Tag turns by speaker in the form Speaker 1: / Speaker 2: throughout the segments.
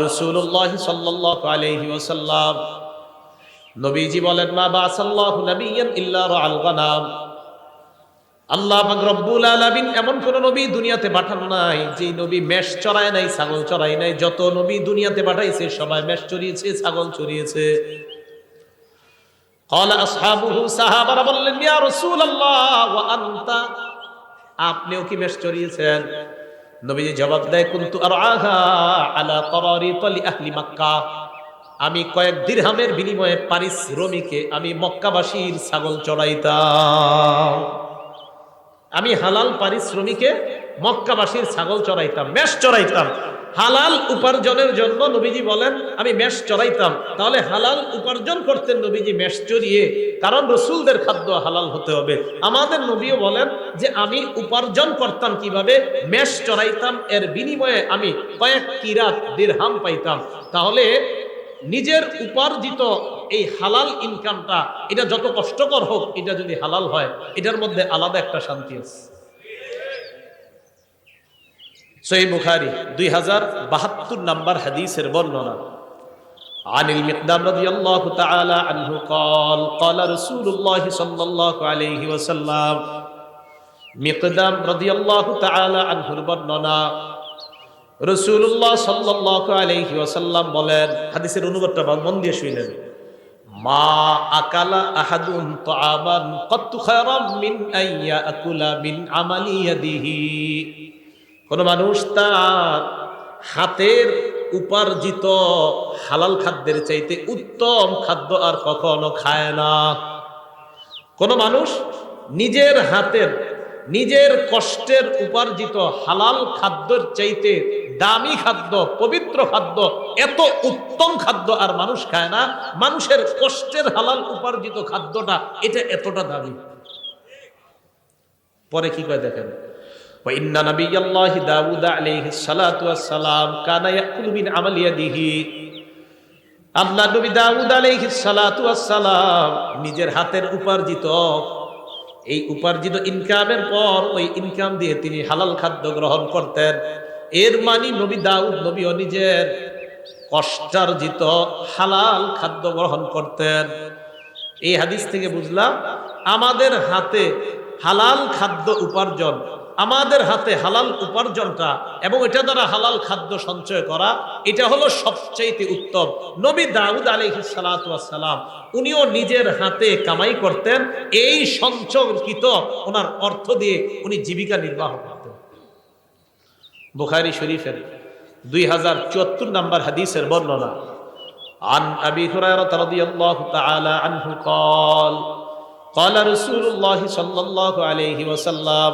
Speaker 1: রসুল্লাহ সাল্লাহ আলহি ওসাল্লাম নবীজি বলেন মা বা সাল্লাহ নবীন ইল্লা আল গানাম আল্লাহ পাক রব্বুল আলামিন এমন কোন নবী দুনিয়াতে পাঠান নাই যে নবী মেষ চড়ায় নাই ছাগল চড়ায় নাই যত নবী দুনিয়াতে পাঠাইছে সবাই মেষ চড়িয়েছে ছাগল চড়িয়েছে قال اصحابه সাহাবারা বললেন ইয়া রাসূলুল্লাহ ওয়া আনতা আপনিও কি মেষ চড়িয়েছেন নবীজি জবাব দেয় আর আহা আলা করারি li আহলি মক্কা? আমি কয়েক দিরহামের বিনিময়ে পারিশ্রমিকে আমি মক্কাবাসীর ছাগল চড়াইতাম। আমি হালাল পারিশ্রমিকে মক্কাবাসীর ছাগল চড়াইতাম, মেষ চড়াইতাম। হালাল উপার্জনের জন্য নবীজি বলেন, আমি মেষ চড়াইতাম। তাহলে হালাল উপার্জন করতেন নবীজি মেষ চড়িয়ে। কারণ রসুলদের খাদ্য হালাল হতে হবে। আমাদের নবীও বলেন যে, আমি উপার্জন করতাম কীভাবে? মেষ চড়াইতাম, এর বিনিময়ে আমি কয়েক কিরাত দিরহাম পাইতাম। তাহলে নিজের উপার্জিত এই হালাল ইনকামটা এটা যত কষ্টকর হোক, এটা যদি হালাল হয়, এটার মধ্যে আলাদা একটা শান্তি আছে। সহি বুখারি দুই হাজার বাহাত্তর নাম্বার হাদিসের বর্ণনা عن المقدام رضي الله تعالى عنه قال قال رسول الله صلى الله عليه وسلم মিকদাম রাদিয়াল্লাহু তাআলা আনহুর বর্ণনা রাসূলুল্লাহ সাল্লাল্লাহু আলাইহি ওয়াসাল্লাম বলেন হাদিসের অনুবাদটা মন দিয়ে শুনলেন মা আকালা আহাদুন তাআমান কত্তু খায়রাম মিন আইয়া আকুলা মিন আমালি ইয়াদিহি কোন মানুষ তার হাতের উপার্জিত হালাল খাদ্যের চাইতে উত্তম খাদ্য আর কখনো খায় না। কোন মানুষ নিজের হাতের, নিজের কষ্টের উপার্জিত হালাল খাদ্যের চাইতে দামি খাদ্য, পবিত্র খাদ্য, এত উত্তম খাদ্য আর মানুষ খায় না, মানুষের কষ্টের হালাল উপার্জিত খাদ্যটা, এটা এতটা দামি। পরে কি কয় দেখেন? وإن نبي الله داود عليه الصلاة والسلام كان يأكل من عمل يده আল্লাহ নবী দাউদ আলাইহিস সালাতু সালাম নিজের হাতের উপার্জিত এই উপার্জিত ইনকামের পর ওই ইনকাম দিয়ে তিনি হালাল খাদ্য গ্রহণ করতেন এর মানে নবী দাউদ নবীও নিজের কষ্টার্জিত হালাল খাদ্য গ্রহণ করতেন এই হাদিস থেকে বুঝলাম আমাদের হাতে হালাল খাদ্য উপার্জন আমাদের হাতে হালাল উপার্জনটা এবং এটা দ্বারা হালাল খাদ্য সঞ্চয় করা এটা হলো সবচাইতে উত্তম নবী দাউদ আলহি সালাম উনিও নিজের হাতে কামাই করতেন এই সঞ্চয়কৃত ওনার অর্থ দিয়ে উনি জীবিকা নির্বাহ করতেন বুখারি শরীফের দুই হাজার চুয়াত্তর নম্বর হাদিসের বর্ণনা عن أبي هريرة رضي الله تعالى عنه قال قال رسول الله صلى الله عليه وسلم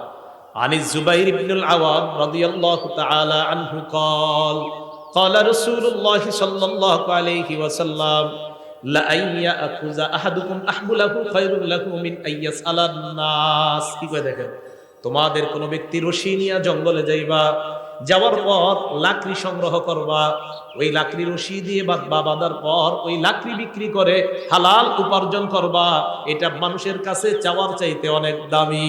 Speaker 1: عن الزبير بن العوام رضي الله تعالى عنه قال قال رسول الله صلى الله عليه وسلم لأن يأخذ أحدكم أحبله خير له من أن يسأل الناس কি কয় দেখেন তোমাদের কোনো ব্যক্তি রশি নিয়ে জঙ্গলে যাইবা যাওয়ার পর লাকড়ি সংগ্রহ করবা ওই লাকড়ি রশি দিয়ে বাঁধবা বাঁধার পর ওই লাকড়ি বিক্রি করে হালাল উপার্জন করবা এটা মানুষের কাছে চাওয়ার চাইতে অনেক দামি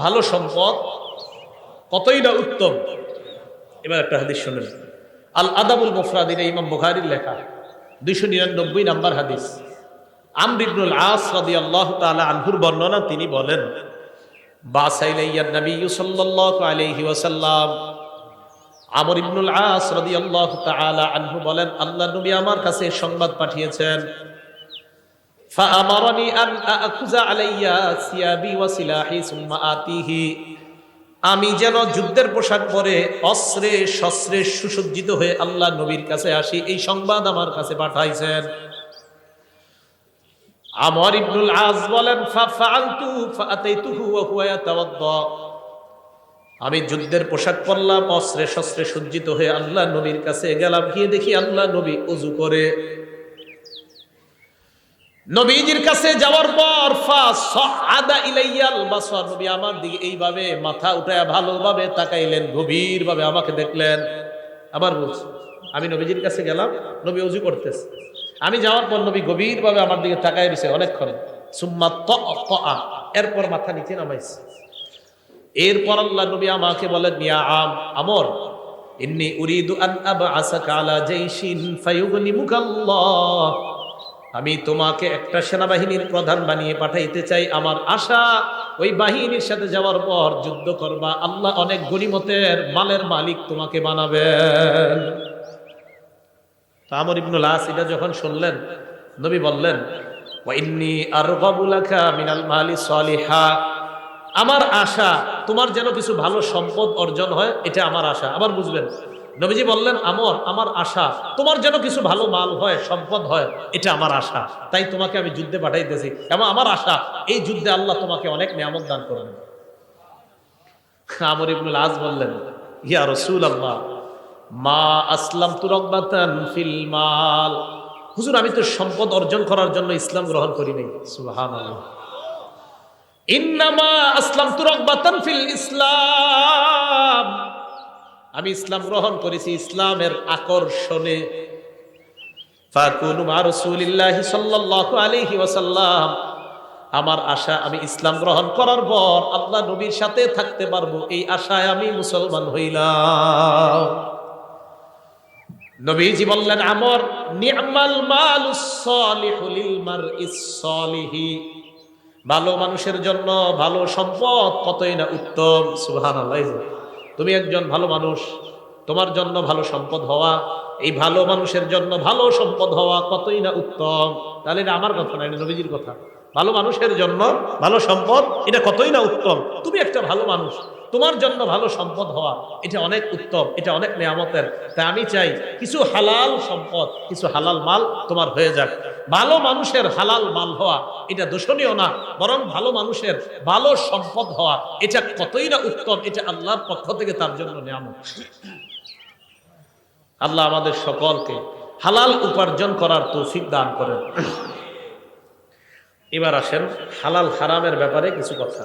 Speaker 1: ভালো সম্পদ কতই না উত্তম? এবার একটা হাদিস শুনেন। আল আদাবুল মুফরাদিন ইমাম বুখারির লেখা, দুইশো নিরানব্বই নাম্বার হাদিস। আমর ইবনুল আস রাদিয়াল্লাহু তাআলা আনহুর বর্ণনা তিনি বলেন বাসাইলাইয়ান নবী সাল্লাল্লাহু আলাইহি ওয়াসাল্লাম। আমর ইবনুল আস রাদিয়াল্লাহু তাআলা আনহু বলেন, আল্লাহ নবী আমার কাছে সংবাদ পাঠিয়েছেন فأمرني أن أأخذ علي ثيابي وسلاحي ثم آتيه আমি যেন যুদ্ধের পোশাক পরে অস্ত্রে শস্ত্রে সুসজ্জিত হয়ে আল্লাহ নবীর কাছে আসি এই সংবাদ আমার কাছে পাঠাইছেন আমর ইবনুল আজ বলেন ফাফআলতু ফাআতাইতুহু ওয়া হুয়া ইয়াতাওয়াদ্দা আমি যুদ্ধের পোশাক পরলাম অস্ত্রে শস্ত্রে সজ্জিত হয়ে আল্লাহ নবীর কাছে গেলাম গিয়ে দেখি আল্লাহ নবী অজু করে নবীজির কাছে যাওয়ার পর আদা ইলাইয়াল বাসর। নবী আমার দিকে এইভাবে মাথা উঠায় ভালোভাবে তাকাইলেন গভীর ভাবে আমাকে দেখলেন। আবার বলছি, আমি নবীজির কাছে গেলাম, নবী অজু করতেছে। আমি যাওয়ার পর নবী গভীর ভাবে আমার দিকে তাকাই দিছে অনেকক্ষণ। সুম্মা ত এরপর মাথা নিচে নামাইছে। এরপর আল্লাহ নবী আমাকে বলেন, ইয়া আম, আমর, ইন্নি উরিদু আন আবআসাকা আলা জাইশিন ফায়ুগনিমুকাল্লাহ। আমি তোমাকে একটা সেনাবাহিনীর প্রধান বানিয়ে পাঠাইতে চাই। আমার আশা, ওই বাহিনীর সাথে যাওয়ার পর যুদ্ধ করবা। আল্লাহ অনেক গনিমতের মালের মালিক তোমাকে বানাবেন। আমর ইবনুল আস এটা যখন শুনলেন, নবী বললেন আমার আশা, তোমার যেন কিছু ভালো সম্পদ অর্জন হয়, এটা আমার আশা। আবার বুঝবেন নবীজি বললেন, আমর, আমার আশা। তোমার যেন কিছু ভালো মাল হয়, সম্পদ হয়, এটা আমার আশা। তাই তোমাকে আমি যুদ্ধে পাঠাইতেছি। এবং আমার আশা, এই যুদ্ধে আল্লাহ তোমাকে অনেক নিয়ামত দান করেন। আমর ইবনুল আজ বললেন, ইয়া রসুল আল্লাহ মা আসলাম তুরকবাতান ফিল মাল। হুজুর, আমি তো সম্পদ অর্জন করার জন্য ইসলাম গ্রহণ করি নাই। সুবহানাল্লাহ। ইন্নামা আসলাম তুরকবাতান ফিল ইসলাম। আমি ইসলাম গ্রহণ করেছি ইসলামের আকর্ষণে। আমার আশা, আমি ইসলাম গ্রহণ করার পর আল্লাহ নবীর সাথে থাকতে পারব, এই আশায় আমি মুসলমান হইলাম। নবীজি বললেন, আমর লিল মারইস সালিহি। ভালো মানুষের জন্য ভালো সম্পদ কতই না উত্তম, সুবহানাল্লাহ। তুমি একজন ভালো মানুষ, তোমার জন্য ভালো সম্পদ হওয়া, এই ভালো মানুষের জন্য ভালো সম্পদ হওয়া কতই না উত্তম? তাহলে এটা আমার কথা না, এটা নবীজির কথা। ভালো মানুষের জন্য ভালো সম্পদ, এটা কতই না উত্তম? তুমি একটা ভালো মানুষ। তোমার জন্য ভালো সম্পদ হওয়া, এটা অনেক উত্তম, এটা অনেক নিয়ামতের। তাই আমি চাই কিছু হালাল সম্পদ, কিছু হালাল মাল তোমার হয়ে যাক। ভালো মানুষের হালাল মাল হওয়া, এটা দোষণীয় না, বরং ভালো মানুষের ভালো সম্পদ হওয়া, এটা কতই না উত্তম, এটা আল্লাহর পক্ষ থেকে তার জন্য নিয়ামত। আল্লাহ আমাদের সকলকে হালাল উপার্জন করার তৌফিক দান করেন। এবার আসেন হালাল হারামের ব্যাপারে কিছু কথা।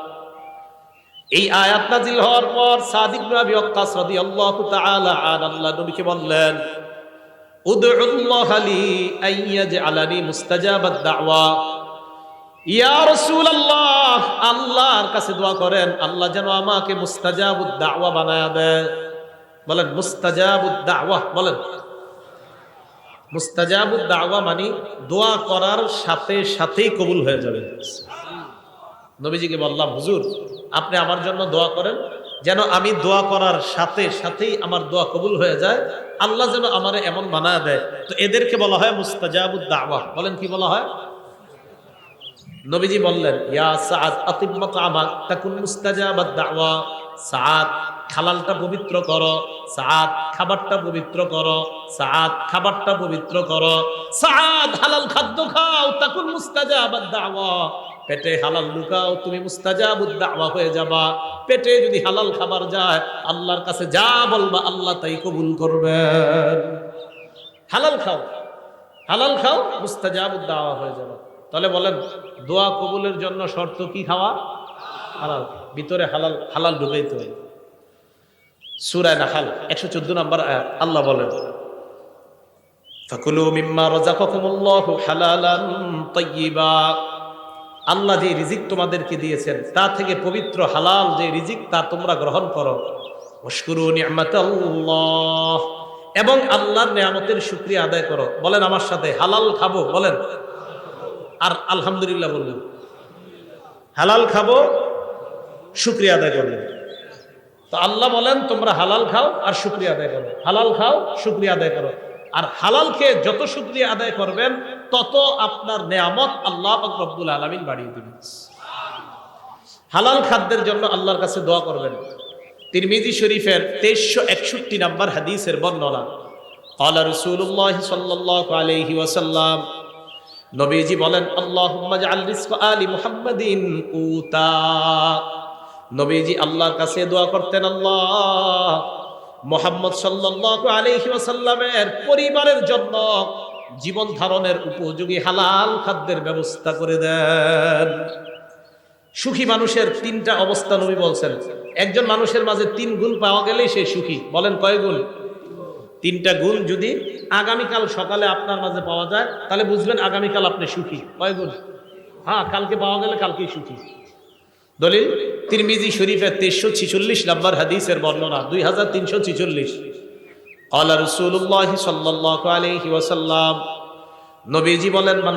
Speaker 1: এই আয়াত নাজিল হওয়ার পর সাদিক নবী ওয়াক্কাস রাদিয়াল্লাহু তাআলা আন আল্লাহ নবীকে বললেন, উদউল্লাহ লি আইয়াজআলানি মুস্তাজাবাদ দাওয়া। ইয়া রাসূলুল্লাহ, আল্লাহর কাছে দোয়া করেন, আল্লাহ যেন আমাকে মুস্তাজাবুদ দাওয়া বানায়া দেয়। বলেন, মুস্তাজাবুদ দাওয়া? বলেন। মুস্তাজাবুদ দাওয়া মানে দোয়া করার সাথে সাথেই কবুল হয়ে যাবে। নবীজিকে বললাম, হুজুর আপনি আমার জন্য দোয়া করেন, যেন আমি দোয়া করার সাথে সাথেই আমার দোয়া কবুল হয়ে যায়। আল্লাহ যেন আমারে এমন বানায় দেয়। তো এদেরকে বলা হয় মুস্তাজাবুদ দাওয়া। বলেন কি বলা হয়? নবীজি বললেন, ইয়া সাদ আতিম্মাত আমাক তাকুন মুস্তাজাবাদ দাওয়া। সাদ খালালটা পবিত্র করো। সাদ খাবারটা পবিত্র করো। সাদ খাবারটা পবিত্র করো। সাদ হালাল খাদ্য খাও। তাকুন মুস্তাজাবাদ দাওয়া। পেটে হালাল লুকাও, তুমি মুস্তাজাবুদ দাওয়া হয়ে যাবা। পেটে যদি হালাল খাবার যায়, আল্লাহর কাছে যা বলবা, আল্লাহ তাই কবুল করবেন হালাল খাও হালাল খাও, মুস্তাজাব দাওয়া হয়ে যাবা। তাহলে বলেন, দোয়া কবুলের জন্য শর্ত কি খাওয়া? হালাল। ভিতরে হালাল হালাল ঢুকাইতে হয়। সুরায় নাহাল একশো চোদ্দ নম্বর আল্লাহ বলেন, ফাকুলু মিম্মা রাযাকাকুমুল্লাহু হালালান তাইয়্যিবা আল্লাহ যে রিজিক তোমাদেরকে দিয়েছেন, তা থেকে পবিত্র হালাল যে রিজিক, তা তোমরা গ্রহণ করো। এবং আল্লাহর নিয়ামতের শুকরিয়া আদায় করো। বলেন আমার সাথে, হালাল খাব, বলেন। আর আলহামদুলিল্লাহ বললেন। হালাল খাব, শুক্রিয়া আদায় করলেন। তো আল্লাহ বলেন, তোমরা হালাল খাও আর শুক্রিয়া আদায় করো। হালাল খাও, শুক্রিয়া আদায় করো। আর হালাল খেয়ে যত শুক্রিয়া আদায় করবেন তত আপনার নেয়ামত আল্লাহ রব্বুল আলমিন বাড়িয়ে দিবেন। হালাল খাদ্যের জন্য আল্লাহর কাছে দোয়া করবেন। তিরমিজি শরীফের তেইশশো একষট্টি নাম্বার হাদিসের বর্ণনা আল্লাহ রসুল্লাহ সাল্লাহ আলহি নবীজি বলেন আল্লাহ আলী উতা। নবীজি আল্লাহর কাছে দোয়া করতেন, আল্লাহ, মোহাম্মদ সাল্লাহ আলহি ওয়াসাল্লামের পরিবারের জন্য জীবন ধারণের উপযোগী হালাল খাদ্যের ব্যবস্থা করে দেন। সুখী মানুষের তিনটা অবস্থা নবী বলছেন। একজন মানুষের মাঝে তিন গুণ পাওয়া গেলেই সে সুখী। বলেন কয় গুণ? তিনটা গুণ যদি আগামীকাল সকালে আপনার মাঝে পাওয়া যায়, তাহলে বুঝবেন আগামীকাল আপনি সুখী। কয় গুণ? হ্যাঁ কালকে পাওয়া গেলে কালকেই সুখী। দলিল, তিরমিজি শরীফের তেইশশো ছিচল্লিশ নম্বর হাদিসের বর্ণনা, দুই হাজার তিনশো ছিচল্লিশ। ওয়াসাল্লাম নবীজি বলেন, মান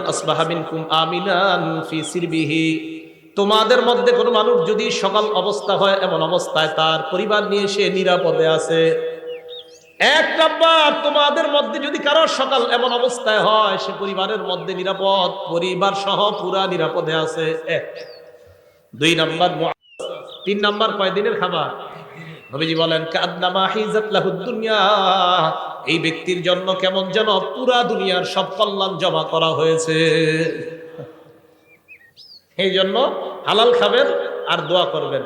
Speaker 1: আমিনান ফি সিরবিহি তোমাদের মধ্যে কোনো মানুষ যদি সকাল অবস্থা হয়, এমন অবস্থায় তার পরিবার নিয়ে সে নিরাপদে আছে। এক নাম্বার, তোমাদের মধ্যে যদি কারও সকাল এমন অবস্থায় হয়, সে পরিবারের মধ্যে নিরাপদ পরিবার সহ পুরা নিরাপদে আছে। এক। দুই নাম্বার, তিন নাম্বার কয়দিনের খাবার? নবীজি বলেন কাদনামা দুনিয়া। এই ব্যক্তির জন্য কেমন যেন পুরা দুনিয়ার সব কল্যাণ জমা করা হয়েছে। এই জন্য হালাল খাবেন আর দোয়া করবেন।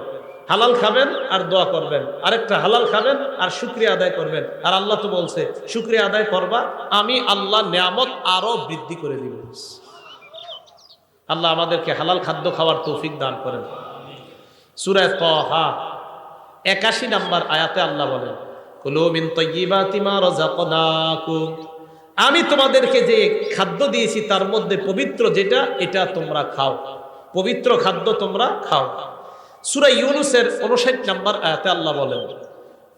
Speaker 1: হালাল খাবেন আর দোয়া করবেন। আরেকটা, হালাল খাবেন আর শুক্রিয়া আদায় করবেন। আর আল্লাহ তো বলছে, শুক্রিয়া আদায় করবা, আমি আল্লাহ নিয়ামত আরও বৃদ্ধি করে দিব। আল্লাহ আমাদেরকে হালাল খাদ্য খাওয়ার তৌফিক দান করেন। সুরায় তহা একাশি নাম্বার আয়াতে আল্লাহ বলেন কুলু মিন তাইয়্যিবাতি মা রাযাকনাকুম আমি তোমাদেরকে যে খাদ্য দিয়েছি তার মধ্যে পবিত্র যেটা এটা তোমরা খাও পবিত্র খাদ্য তোমরা খাও সূরা ইউনুসের 59 নাম্বার আয়াতে আল্লাহ বলেন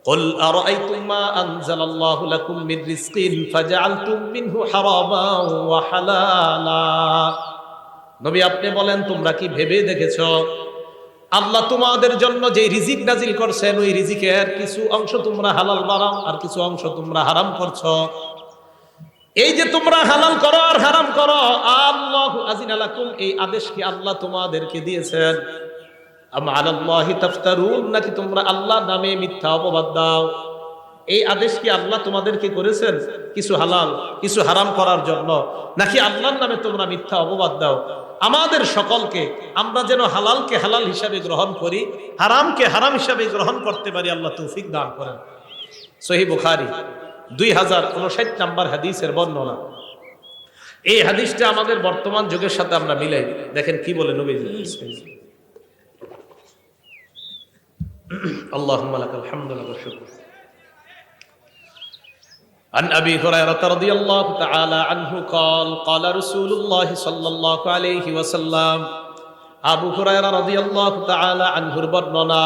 Speaker 1: قل أرأيتم ما أنزل الله لكم من رزق فجعلتم منه حراما وحلالا নবী আপনি বলেন তোমরা কি ভেবে দেখেছো আল্লাহ তোমাদের জন্য যে রিজিক নাজিল করছেন, ওই রিজিকের কিছু অংশ তোমরা হালাল বানাও আর কিছু অংশ তোমরা হারাম করছ। এই যে তোমরা হালাল করো আর হারাম করো, আল্লাহ আজিন আলাকুম এই আদেশ কি আল্লাহ তোমাদেরকে দিয়েছেন? নাকি তোমরা আল্লাহ নামে মিথ্যা অপবাদ দাও? এই আদেশ কি আল্লাহ তোমাদেরকে করেছেন? কিছু হালাল, কিছু হারাম করার জন্য? নাকি আল্লাহর নামে তোমরা মিথ্যা অপবাদ দাও? আমাদের সকলকে আমরা যেন হালালকে হালাল হিসাবে গ্রহণ করি, হারামকে হারাম হিসাবে গ্রহণ করতে পারি, আল্লাহ তৌফিক দান করেন। সহি বুখারি, দুই হাজার উনষাট নাম্বার হাদিসের বর্ণনা। এই হাদিসটা আমাদের বর্তমান যুগের সাথে আমরা মিলাই। দেখেন কি বলে নবী আল্লাহ আলহামদুলিল্লাহ عن ابي هريره رضي الله تعالى عنه قال قال رسول الله صلى الله عليه وسلم আবু হুরায়রা রাদিয়াল্লাহু তাআলা আনহুর বর্ণনা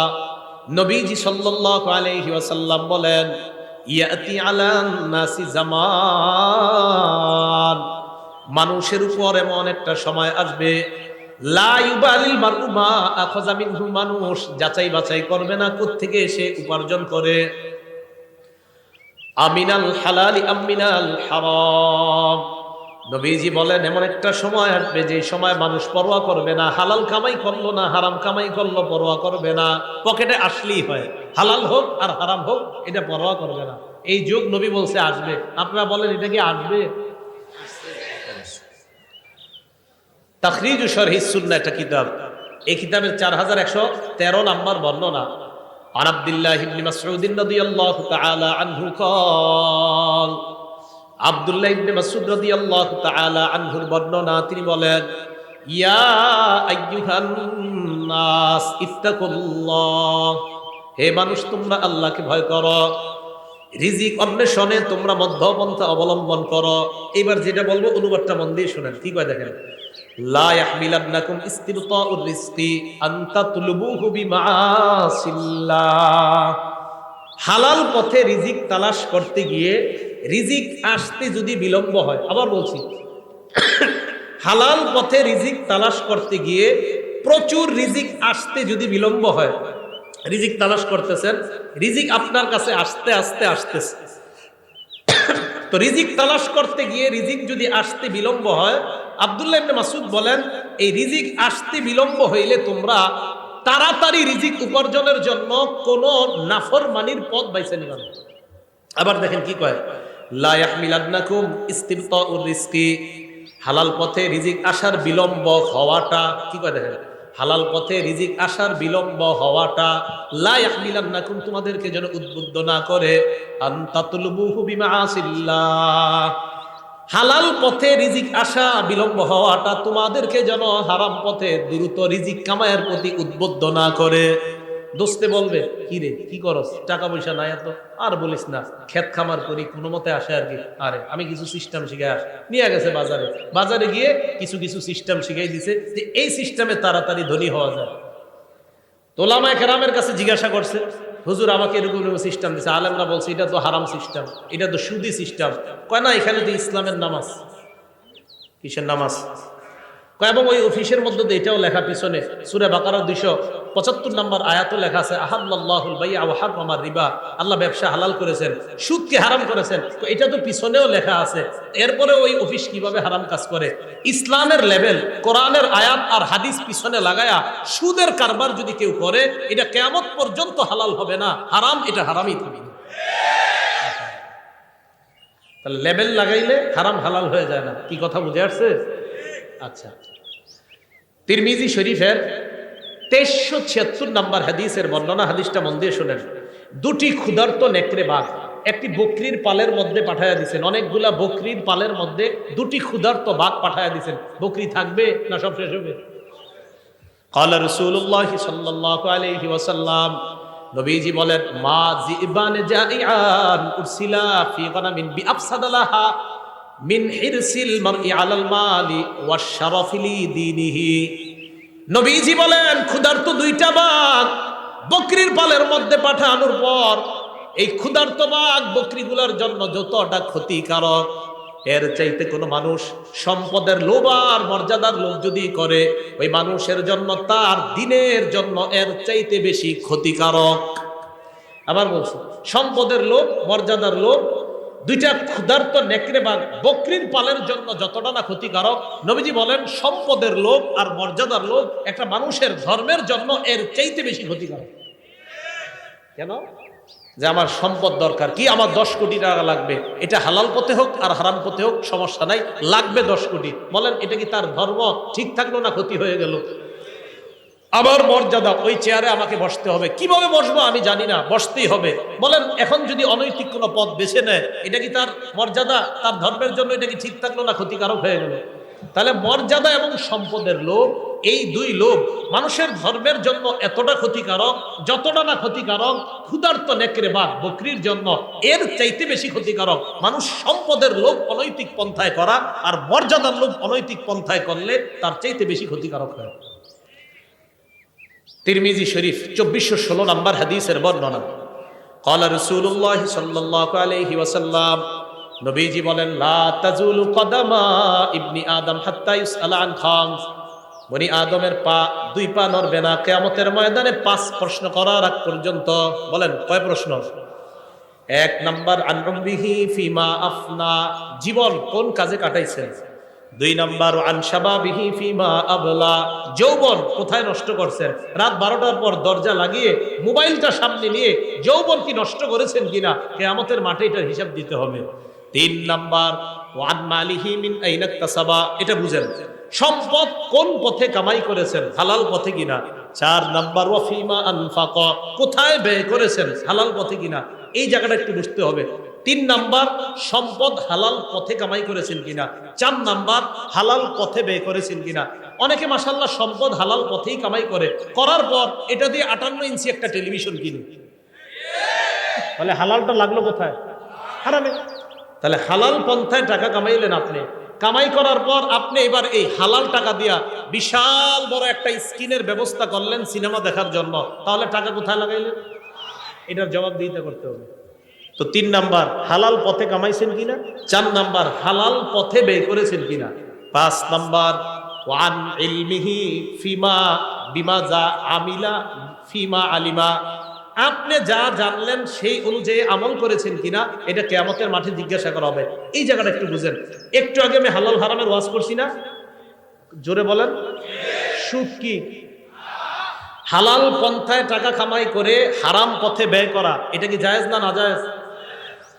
Speaker 1: নবীজি সাল্লাল্লাহু আলাইহি ওয়াসাল্লাম বলেন ইয়াতি আলান নাসি জামান মানুষের উপর এমন একটা সময় আসবে লা ইউবালিল মারউ মা আখাযা মিনহু মানুষ যাচাই বাছাই করবে না কোত্থেকে সে উপার্জন করে আমিনাল হালালি আমিনাল হারাম। নবীজি বলেন, এমন একটা সময় আসবে, যে সময় মানুষ পরোয়া করবে না, হালাল কামাই করল না, হারাম কামাই করল, পরোয়া করবে না। পকেটে আসলেই হয়, হালাল হোক আর হারাম হোক, এটা পরোয়া করবে না। এই যুগ নবী বলছে, আসবে। আপনারা বলেন, এটা কি আসবে? তাখরিজ সুন্নাহ একটা কিতাব। এই কিতাবের চার হাজার একশো তেরো নাম্বার বর্ণনা। عن عبد الله بن مسعود رضي الله تعالى عنه قال আব্দুল্লাহ ইবনে মাসউদ রাদিয়াল্লাহু তাআলা আনহুর বর্ণনা তিনি বলেন ইয়া আইয়ুহান নাস ইত্তাকুল্লাহ হে মানুষ তোমরা আল্লাহকে ভয় করো রিজিক অন্বেষণে তোমরা মধ্যপন্থা অবলম্বন করো। এবার যেটা বলব, অনুবাদটা মন দিয়ে শোনেন, কি কয় দেখেন? লা হালাল পথে রিজিক তালাশ করতে গিয়ে রিজিক আসতে যদি বিলম্ব হয়, আবার বলছি, হালাল পথে রিজিক তালাশ করতে গিয়ে প্রচুর রিজিক আসতে যদি বিলম্ব হয় রিজিক তালাশ করতেছেন, রিজিক আপনার কাছে আসতে আসতে, আসতেছে। তো রিজিক তালাশ করতে গিয়ে রিজিক যদি আসতে বিলম্ব হয়, আব্দুল্লাহ ইবনে মাসুদ বলেন, এই রিজিক আসতে বিলম্ব হইলে তোমরা তাড়াতাড়ি রিজিক উপার্জনের জন্য কোন নাফরমানির পথ বাইছে নিবা না। আবার দেখেন কি কয়, লা ইয়াহমিলান্নাকুম ইস্তিবতাউর রিজকি হালাল পথে রিজিক আসার বিলম্ব হওয়াটা কি কয় দেখেন? হালাল পথে রিজিক আসার বিলম্ব হওয়াটা, লা ইয়াহমিলান্নাকুম, তোমাদেরকে যেন উদ্বুদ্ধ না করে। হালাল পথে রিজিক আসা, বিলম্ব হওয়াটা তোমাদেরকে যেন হারাম পথে দ্রুত রিজিক কামায়ের প্রতি উদ্বুদ্ধ না করে। দোস্তে বলবে, কি রে, কি করস? টাকা পয়সা নাই এত? আর বলিস না, ক্ষেত খামার করি, কোনো মতে আসে আর কি। আরে, আমি কিছু সিস্টেম শিখে আস। নিয়ে গেছে বাজারে। বাজারে গিয়ে কিছু কিছু সিস্টেম শিখাই দিছে যে এই সিস্টেমে তাড়াতাড়ি ধনী হওয়া যায়। তোলামায় কেরামের কাছে জিজ্ঞাসা করছে, হুজুর, আমাকে এরকম সিস্টেম দিছে। আলেমরা বলছে, এটা তো হারাম সিস্টেম এটা তো সুদি সিস্টেম কয়, না, এখানে তো ইসলামের নামাজ। কিসের নামাজ? এবং ওই অফিসের মধ্যে এটাও লেখা পিছনে, সুরে বাকারা দুইশো পঁচাত্তর নম্বর আয়াতও লেখা আছে বাইয়া ওয়াহার মামার রিবা। আল্লাহ ব্যবসা হালাল করেছেন, সুদকে হারাম করেছেন। তো এটা তো পিছনেও লেখা আছে। এরপরে ওই অফিস কীভাবে হারাম কাজ করে? ইসলামের লেভেল, কোরআনের আয়াত আর হাদিস পিছনে লাগায়া সুদের কারবার যদি কেউ করে, এটা কেয়ামত পর্যন্ত হালাল হবে না। হারাম, এটা হারামই থাকবে। তাহলে লেভেল লাগাইলে হারাম, হালাল হয়ে যায় না। কি কথা বুঝে আসছে? আচ্ছা। তিরমিজি শরীফের তেইশশো ছিয়াত্তর নাম্বার হাদিসের বর্ণনা হাদিসটা মন দিয়ে শোনেন দুটি ক্ষুধার্ত নেকড়ে বাঘ একটি বকরির পালের মধ্যে পাঠাইয়া দিছেন অনেকগুলা বকরির পালের মধ্যে দুটি ক্ষুধার্ত বাঘ পাঠাইয়া দিছেন বকরি থাকবে না সব শেষ হবে قال رسول الله صلى الله عليه وسلم নবীজি বলেন মা জিবান জাইআন উরসিলা ফি গনামিন বিআফসাদালাহা মিন হিরসিল মারই আলাল মালি ওয়াশরাফি লি দীনিহি। নবীজি বলেন, ক্ষুধার্ত দুইটা বাঘ বকরির পালের মধ্যে পাঠানোর পর এই ক্ষুধার্ত বাঘ বকরিগুলোর জন্য যতটা ক্ষতিকারক, এর চাইতে কোনো মানুষ সম্পদের লোভ আর মর্যাদার লোভ যদি করে, ওই মানুষের জন্য তার দিনের জন্য এর চাইতে বেশি ক্ষতিকারক। আবার বলছি, সম্পদের লোভ, মর্যাদার লোভ দুইটা ক্ষুধার্ত নেকড়ে বাঘ বকরির পালের জন্য যতটা না ক্ষতিকারক, নবীজি বলেন, সম্পদের লোভ আর মর্যাদার লোভ একটা মানুষের ধর্মের জন্য এর চাইতে বেশি ক্ষতিকারক। কেন? যে আমার সম্পদ দরকার। কি আমার দশ কোটি টাকা লাগবে? এটা হালাল পথে হোক আর হারাম পথে হোক, সমস্যা নাই। লাগবে দশ কোটি। বলেন, এটা কি তার ধর্ম? ঠিক থাকল না, ক্ষতি হয়ে গেল? আবার মর্যাদা, ওই চেয়ারে আমাকে বসতে হবে। কীভাবে বসবো আমি জানি না, বসতেই হবে। বলেন, এখন যদি অনৈতিক কোনো পথ বেছে নেয়, এটা কি তার মর্যাদা? তার ধর্মের জন্য এটা কি ঠিক থাকল না ক্ষতিকারক হয়ে গেল? তাহলে মর্যাদা এবং সম্পদের লোভ, এই দুই লোভ, মানুষের ধর্মের জন্য এতটা ক্ষতিকারক, যতটা না ক্ষতিকারক, ক্ষুধার্ত নেকড়ে বা বকরির জন্য এর চাইতে বেশি ক্ষতিকারক। মানুষ সম্পদের লোভ অনৈতিক পন্থায় করা, আর মর্যাদার লোভ অনৈতিক পন্থায় করলে তার চাইতে বেশি ক্ষতিকারক হয়। তিরমিজি শরীফ, চব্বিশশো ষোলো নম্বর হাদিসের বর্ণনা। কলা রসুল্লাহ সাল্লি ওসাল্লাম নবীজি বলেন ইবনি আদম হাত্তা বনি আদমের পা, দুই পা নড়বে না, কেয়ামতের ময়দানে পাঁচ প্রশ্ন করার আগ পর্যন্ত, বলেন, কয় প্রশ্ন? এক নম্বর আনবিহি ফিমা আফনা। জীবন কোন কাজে কাটাইছেন? দুই নাম্বার আনসাবাবিহি ফিমা আবলা। যৌবন কোথায় নষ্ট করছেন? রাত বারোটার পর দরজা লাগিয়ে মোবাইলটা সামনে নিয়ে যৌবন কি নষ্ট করেছেন কিনা কেয়ামতের মাঠে এটার হিসাব দিতে হবে। তিন নাম্বার, ওয়ান মালিহি মিন আইনাক্তাসাবা এটা বুঝেন। সম্পদ কোন পথে কামাই করেছেন, হালাল পথে কিনা? চার নাম্বার ওয়াফিমা আনফাক। কোথায় ব্যয় করেছেন, হালাল পথে কিনা? এই জায়গাটা একটু বুঝতে হবে। তিন নাম্বার, সম্পদ হালাল পথে কামাই করেছেন কিনা? চার নাম্বার, হালাল পথে ব্যয় করেছেন কিনা? অনেকে মাসাল্লাহ সম্পদ হালাল পথেই কামাই করে। করার পর এটা দিয়ে আটান্ন ইঞ্চি একটা টেলিভিশন কিনে। তাহলে হালালটা লাগল কোথায়? হারামে। তাহলে হালাল পন্থায় টাকা কামাইলেন আপনি। কামাই করার পর আপনি এবার এই হালাল টাকা দিয়া বিশাল বড় একটা স্ক্রিনের ব্যবস্থা করলেন সিনেমা দেখার জন্য। তাহলে টাকা কোথায় লাগাইলেন? এটার জবাব দিতে করতে হবে। তো তিন নাম্বার, হালাল পথে কামাইছেন কিনা? চার নাম্বার, হালাল পথে ব্যয় করেছেন কিনা? পাঁচ নাম্বার, ওয়ান ইলমিহি ফিমা বিমা যা আমিলা ফিমা আলিমা। আপনি যা জানলেন সেই অনুযায়ী আমল করেছেন কিনা, এটা কেয়ামতের মাঠে জিজ্ঞাসা করা হবে। এই জায়গাটা একটু বুঝেন। একটু আগে আমি হালাল হারামের ওয়াজ করছি না? জোরে বলেন। সুদ কি? হালাল পন্থায় টাকা কামাই করে হারাম পথে ব্যয় করা, এটা কি জায়েজ না না জায়েজ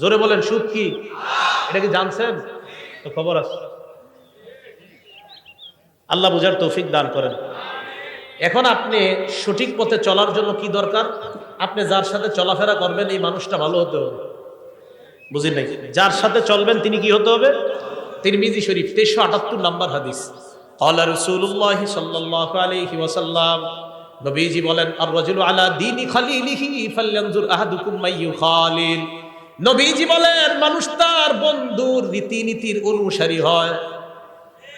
Speaker 1: জোরে বলেন, সুদ কি? এটা কি জানছেন? তো খবর আছে। আল্লাহ বুঝার তৌফিক দান করেন। এখন আপনি সঠিক পথে চলার জন্য কি দরকার? আপনি যার সাথে চলাফেরা করবেন, এই মানুষটা ভালো হতে হবে। বুঝি নাই? যার সাথে চলবেন, তিনি কি হতে হবে? তিনি মিজি শরীফ, তেইশশো আটাত্তর নাম্বার হাদিস। আল্লাহ রসুল্লাহ সাল্লাহ আলহি ওয়াসাল্লাম, নবীজি বলেন, আর রাজুল আলা দিনী খালিলিহি ফাল্লানজুর আহাদুকুম মাইয়ু খালিল। নবীজি বলেন, মানুষ তার বন্ধুর রীতিনীতির অনুসারী হয়।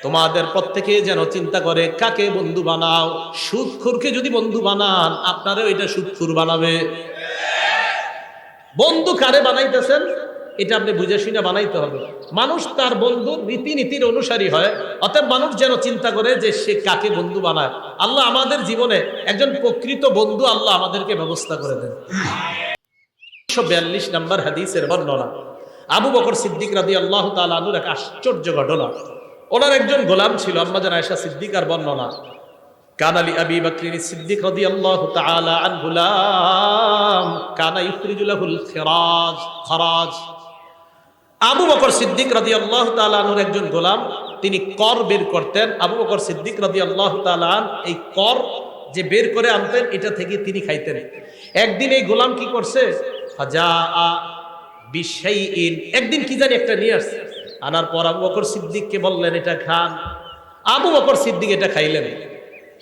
Speaker 1: তোমাদের প্রত্যেকে যেন চিন্তা করে, কাকে বন্ধু বানাও? সুদখুরকে যদি বন্ধু বানান, আপনারও এটা সুদখুর বানাবে। বন্ধু কারে বানাইতেছেন? এটা আপনি বুঝে শুনে বানাইতে হবে। মানুষ তার বন্ধুর রীতিনীতির অনুসারী হয়, অতএব মানুষ যেন চিন্তা করে যে সে কাকে বন্ধু বানায়। আল্লাহ আমাদের জীবনে একজন প্রকৃত বন্ধু আল্লাহ আমাদেরকে ব্যবস্থা করে দেন। বিয়াল্লিশ নম্বর হাদিসের বর্ণনা। আবু বকর সিদ্দিক রাদি আল্লাহ তালুর এক আশ্চর্য ঘটনা। ওনার একজন গোলাম ছিল, আম্মাজান আয়সা বর্ণনা। কানালি আবি সিদ্দিক রাদি আল্লাহ তাআলা আন গুলাম কানা খিরাজ, খরাজ। আবু বকর সিদ্দিক রাদি আল্লাহ তালুর একজন গোলাম, তিনি কর বের করতেন। আবু বকর সিদ্দিক রাদি আল্লাহ এই কর যে বের করে আনতেন, এটা থেকে তিনি খাইতেন। একদিন এই গোলাম কি করছে? একদিন কি জানি একটা নিয়ে আসছে। আনার পর আবু বকর সিদ্দিককে বললেন, এটা খান। আবু বকর সিদ্দিক এটা খাইলেন।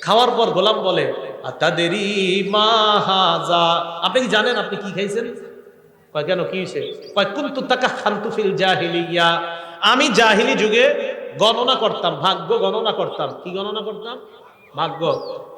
Speaker 1: খাওয়ার পর গোলাম বলে, আতাদেরি মাহাজা আপনি কি জানেন আপনি কি খাইছেন? কেন, কি হয়েছে কয় তাকা খান্তু ফিল জাহিলিয়া। আমি জাহিলি যুগে গণনা করতাম, ভাগ্য গণনা করতাম। কি গণনা করতাম? ভাগ্য।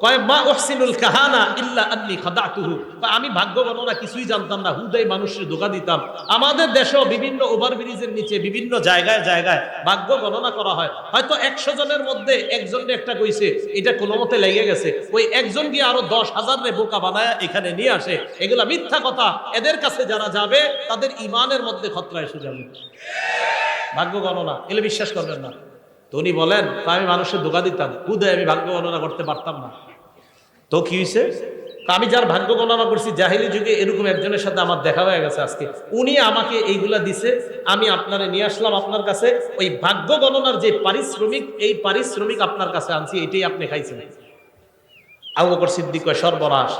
Speaker 1: কয়, মা ওহসিনুল কাহানা ইল্লা খাদাতুহু। আমি ভাগ্য গণনা কিছুই জানতাম না। হুদাই মানুষের ধোকা দিতাম। আমাদের দেশেও বিভিন্ন ওভারব্রিজের নিচে বিভিন্ন জায়গায় জায়গায় ভাগ্য গণনা করা হয়। হয়তো একশো জনের মধ্যে একজন একটা কইছে, এটা কোনো মতে লেগে গেছে। ওই একজন গিয়ে আরও দশ হাজার রে বোকা বানায় এখানে নিয়ে আসে। এগুলা মিথ্যা কথা। এদের কাছে যারা যাবে, তাদের ইমানের মধ্যে খতরা এসে যাবে। ভাগ্য গণনা। এলে বিশ্বাস করবেন না। তো উনি বলেন আমি মানুষের ধোকা দিতাম। হুদয় আমি ভাগ্য গণনা করতে পারতাম না। তো কি হয়েছে আমি যার ভাগ্য গণনা করছি, জাহিলি যুগে এরকম একজনের সাথে আমার দেখা হয়ে গেছে আজকে। উনি আমাকে এইগুলা দিছে, আমি আপনারে নিয়ে আসলাম আপনার কাছে। ওই ভাগ্য গণনার যে পারিশ্রমিক, এই পারিশ্রমিক আপনার কাছে আনছি, এটাই আপনি খাইছেন। আবু সিদ্দিক সর্বনাশ।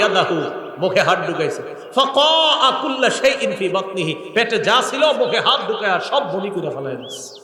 Speaker 1: ইয়াদাহু, মুখে হাত ঢুকাইছে। ফাকা কুল্লা শাইইন ফি বাতনিহি। পেটে যা ছিল, মুখে হাত ঢুকায় সব বমি করে দিছে।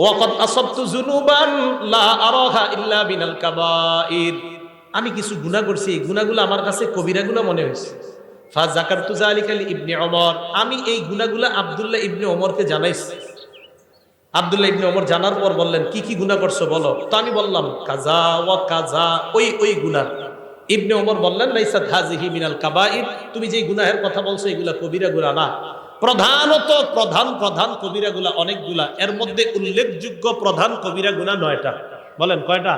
Speaker 1: ওয়াকাদ আসাবতু যুনুবান, লা আরাহা ইল্লা বিনাল কাবাইর। আমি কিছু গুনাহ করছি, এই গুনাহগুলো আমার কাছে কবিরা কবিরাগুলো মনে হয়েছে। ফা জাকারতু যালিকা লি ইবনে ওমর। আমি এই গুনাহগুলো আব্দুল্লাহ ইবনে ওমরকে জানাইছি। আব্দুল্লাহ ইবনে ওমর জানার পর বললেন, কি কি গুনাহ করছ বলো? তো আমি বললাম, কাজা ওয়া কাজা ওই ওই গুনাহ। ইবনে ওমর বললেন, লাইসাত হাজিহি মিনাল কাবাইর তুমি যে গুনাহের কথা বলছো, এগুলা কবিরা গুনাহ না। প্রধানত প্রধান প্রধান কবিরা গুলা অনেকগুলা। এর মধ্যে উল্লেখযোগ্য প্রধান কবিরা গুলা নয়টা। বলেন, কয়টা?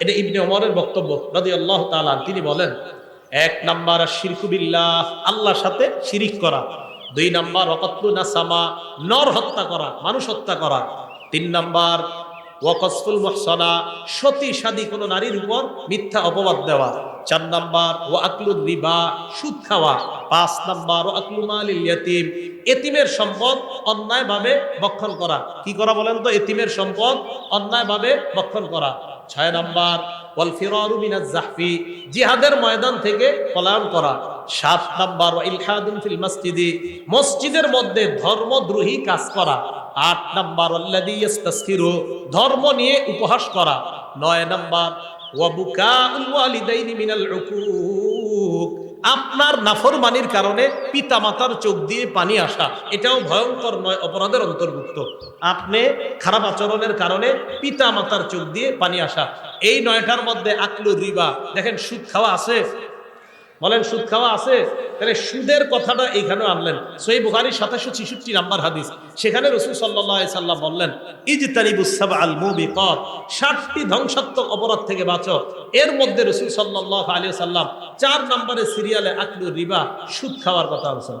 Speaker 1: এটা ইবনে ওমরের বক্তব্য আল্লাহ তাআলা তিনি বলেন, এক নাম্বার শিরকুবিল্লাহ আল্লাহর সাথে শিরিক করা। দুই নাম্বার অকত্তু নাসামা নর হত্যা করা, মানুষ হত্যা করা। তিন নাম্বার ওয়াকসফুল মহসনা, সতী সাদী কোনো নারীর উপর মিথ্যা অপবাদ দেওয়া। চার নাম্বার ও আকলুদ রিবা, সুদ খাওয়া। পাঁচ নাম্বার ও আকলু মালিল ইয়াতিম, এতিমের সম্পদ অন্যায়ভাবে বক্ষণ করা। কি করা বলেন তো? এতিমের সম্পদ অন্যায়ভাবে বক্ষণ করা। ছয় নাম্বার, ওয়াল ফিরারু মিনাজ জাহফি, জিহাদের ময়দান থেকে পলায়ন করা। সাত নাম্বার ইলহাদুন ফিল মসজিদি, মসজিদের মধ্যে ধর্মদ্রোহী কাজ করা। আট নাম্বার আল্লাযী ইস্তাসখিরু ধর্ম নিয়ে উপহাস করা। নয় নাম্বার, ওয়া বুকাউল ওয়ালিদাইনি মিনাল উকুক আপনার নাফরমানির কারণে পিতামাতার চোখ দিয়ে পানি আসা, এটাও ভয়ঙ্কর নয়, অপরাধের অন্তর্ভুক্ত। আপনি খারাপ আচরণের কারণে পিতামাতার চোখ দিয়ে পানি আসা, এই নয়টার মধ্যে আকলু রিবা, দেখেন সুদ খাওয়া আছে? বলেন, সুদ খাওয়া আছে? তাহলে সুদের কথাটা এইখানে আনলেন। সই বুখারির সাতাশো ছিষট্টি নাম্বার হাদিস। সেখানে রসুল সাল্লাহ বললেন ইজতারিবুসাব আল মুবিকত। ষাটটি ধ্বংসাত্মক অপরাধ থেকে বাঁচো। এর মধ্যে রসুল সাল্লাহ আলী সাল্লাম চার নাম্বারে সিরিয়ালে আকলু রিবা, সুদ খাওয়ার কথা আলোচনা